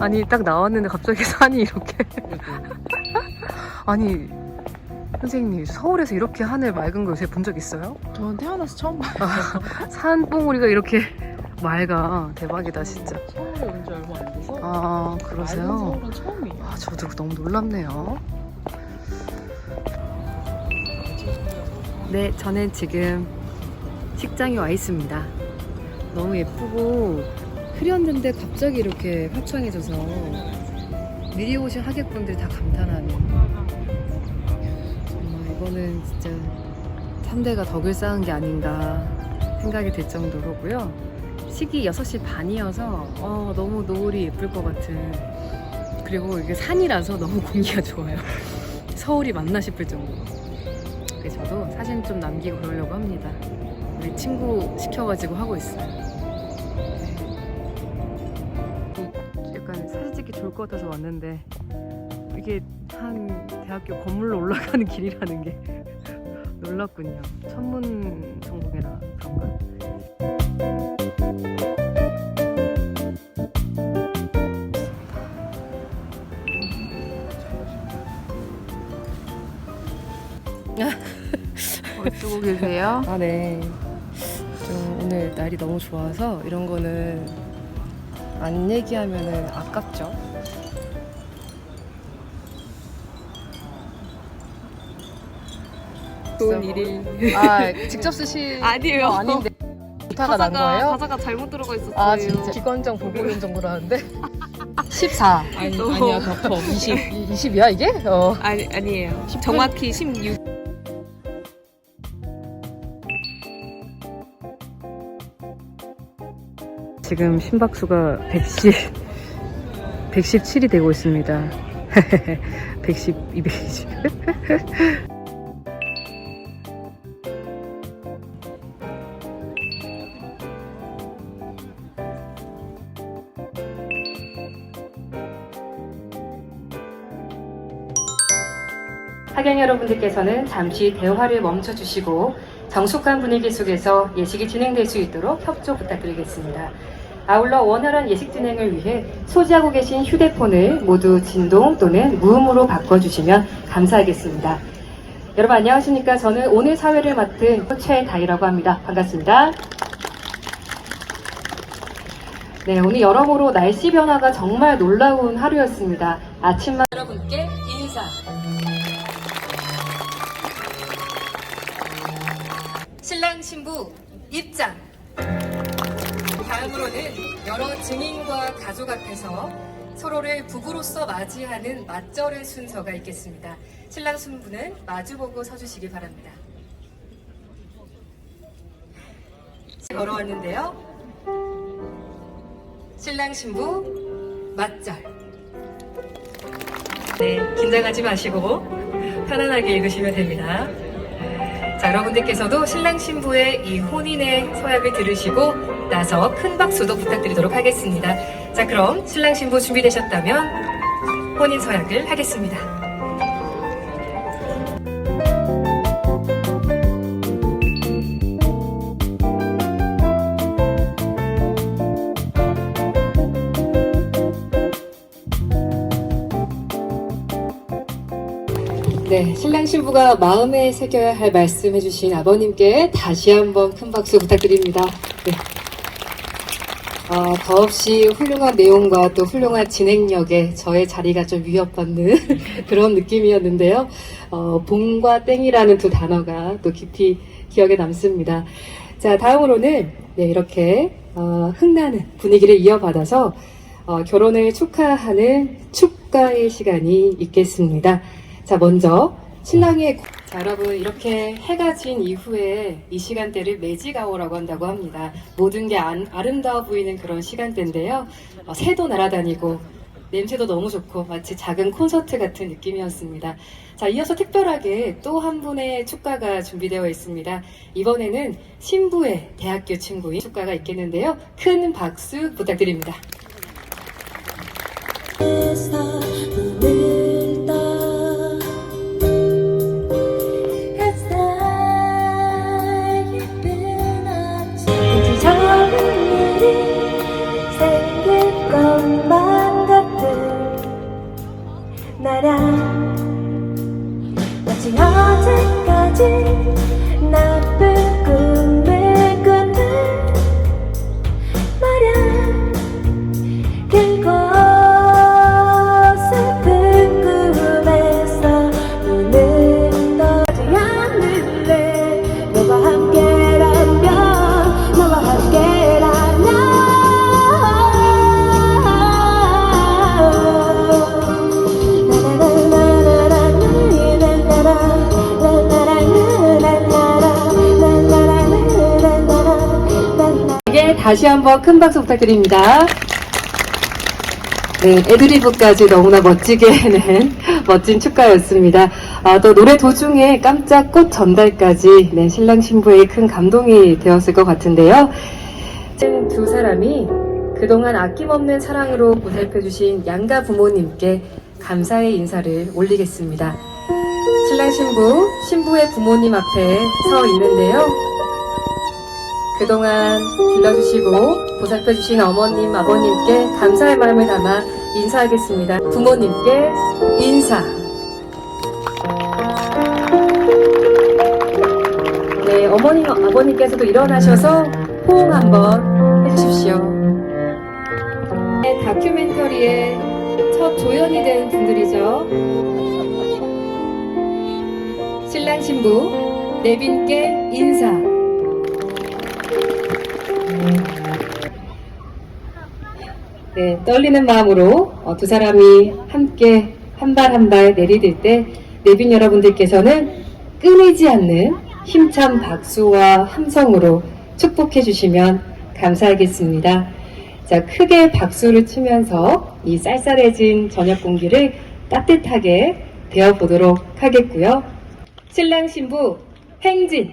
아니 딱 나왔는데 갑자기 산이 이렇게 아니 선생님 서울에서 이렇게 하늘 맑은 거 요새 본 적 있어요? 저는 태어나서 처음 봐요. 산봉우리가 이렇게 맑아 대박이다 진짜 서울에 온 지 얼마 안 돼서. 아 그러세요? 서울은 처음이에요. 아 저도 너무 놀랍네요 네 저는 지금 식장에 와 있습니다 너무 예쁘고 흐렸는데 갑자기 이렇게 화창해져서 미리 오신 하객분들이 다 감탄하는. 정말 이거는 진짜 3대가 덕을 쌓은 게 아닌가 생각이 들 정도로고요. 시기 6시 반이어서 어, 너무 노을이 예쁠 것 같은. 그리고 이게 산이라서 너무 공기가 좋아요. 서울이 맞나 싶을 정도로. 그래서 저도 사진 좀 남기고 그러려고 합니다. 우리 친구 시켜가지고 하고 있어요 좋을 것 같아서 왔는데 이게 한 대학교 건물로 올라가는 길이라는 게 놀랍군요. 천문 전공이라 그런가. 뭐 쓰고 계세요? 아 네. 좀 오늘 날이 너무 좋아서 이런 거는 안 얘기하면은 아깝죠. 좋은 일이 아 직접 쓰신 아니에요. 거 아닌데 부타가 난 거예요? 가사가 잘못 들어가 있었어요. 아 진짜 기관장 보고는 정도라는데 14 아니, 어. 아니야, 더 커. 20. 20이야 이게? 어 아니, 아니에요. 정확히 16. 지금 심박수가 110, 117이 되고 있습니다. 110, 220. 학연 여러분들께서는 잠시 대화를 멈춰 주시고 정숙한 분위기 속에서 예식이 진행될 수 있도록 협조 부탁드리겠습니다. 아울러 원활한 예식 진행을 위해 소지하고 계신 휴대폰을 모두 진동 또는 무음으로 바꿔주시면 감사하겠습니다. 여러분 안녕하십니까? 저는 오늘 사회를 맡은 최다희라고 합니다. 반갑습니다. 네, 오늘 여러모로 날씨 변화가 정말 놀라운 하루였습니다. 아침만 여러분께 인사. 신랑 신부 입장. 다음으로는 여러 증인과 가족 앞에서 서로를 부부로서 맞이하는 맞절의 순서가 있겠습니다. 신랑 신부는 마주보고 서주시기 바랍니다. 걸어왔는데요. 신랑 신부 맞절. 네, 긴장하지 마시고 편안하게 읽으시면 됩니다. 자, 여러분들께서도 신랑 신부의 이 혼인의 서약을 들으시고 나서 큰 박수도 부탁드리도록 하겠습니다. 자, 그럼 신랑 신부 준비되셨다면 혼인 서약을 하겠습니다. 네, 신랑 신부가 마음에 새겨야 할 말씀 해주신 아버님께 다시 한번 큰 박수 부탁드립니다. 네. 어, 더없이 훌륭한 내용과 또 훌륭한 진행력에 저의 자리가 좀 위협받는 그런 느낌이었는데요. 어, 봄과 땡이라는 두 단어가 또 깊이 기억에 남습니다. 자, 다음으로는 네, 이렇게 어, 흥나는 분위기를 이어받아서 어, 결혼을 축하하는 축가의 시간이 있겠습니다. 자, 먼저 신랑의 자, 여러분 이렇게 해가 진 이후에 이 시간대를 매직아워라고 한다고 합니다. 모든 게 안- 아름다워 보이는 그런 시간대인데요. 어, 새도 날아다니고 냄새도 너무 좋고 마치 작은 콘서트 같은 느낌이었습니다. 자, 이어서 특별하게 또 한 분의 축가가 준비되어 있습니다. 이번에는 신부의 대학교 친구인 축가가 있겠는데요. 큰 박수 부탁드립니다. 라라라 마치 어제까지 꿈 다시 한번 큰 박수 부탁드립니다. 네, 애드리브까지 너무나 멋지게 해낸 멋진 축가였습니다. 아, 또 노래 도중에 깜짝 꽃 전달까지 네, 신랑 신부의 큰 감동이 되었을 것 같은데요. 두 사람이 그동안 아낌없는 사랑으로 보살펴 주신 양가 부모님께 감사의 인사를 올리겠습니다. 신랑 신부, 신부의 부모님 앞에 서 있는데요. 그동안 길러주시고 보살펴주신 어머님, 아버님께 감사의 마음을 담아 인사하겠습니다. 부모님께 인사. 네, 어머님, 아버님께서도 일어나셔서 호응 한번 해주십시오. 네, 다큐멘터리의 첫 조연이 된 분들이죠. 신랑 신부, 내빈께 인사. 네, 떨리는 마음으로 어, 두 사람이 함께 한 발 한 발 내디딜 때 내빈 여러분들께서는 끊이지 않는 힘찬 박수와 함성으로 축복해 주시면 감사하겠습니다. 자, 크게 박수를 치면서 이 쌀쌀해진 저녁 공기를 따뜻하게 데워보도록 하겠고요. 신랑 신부 행진!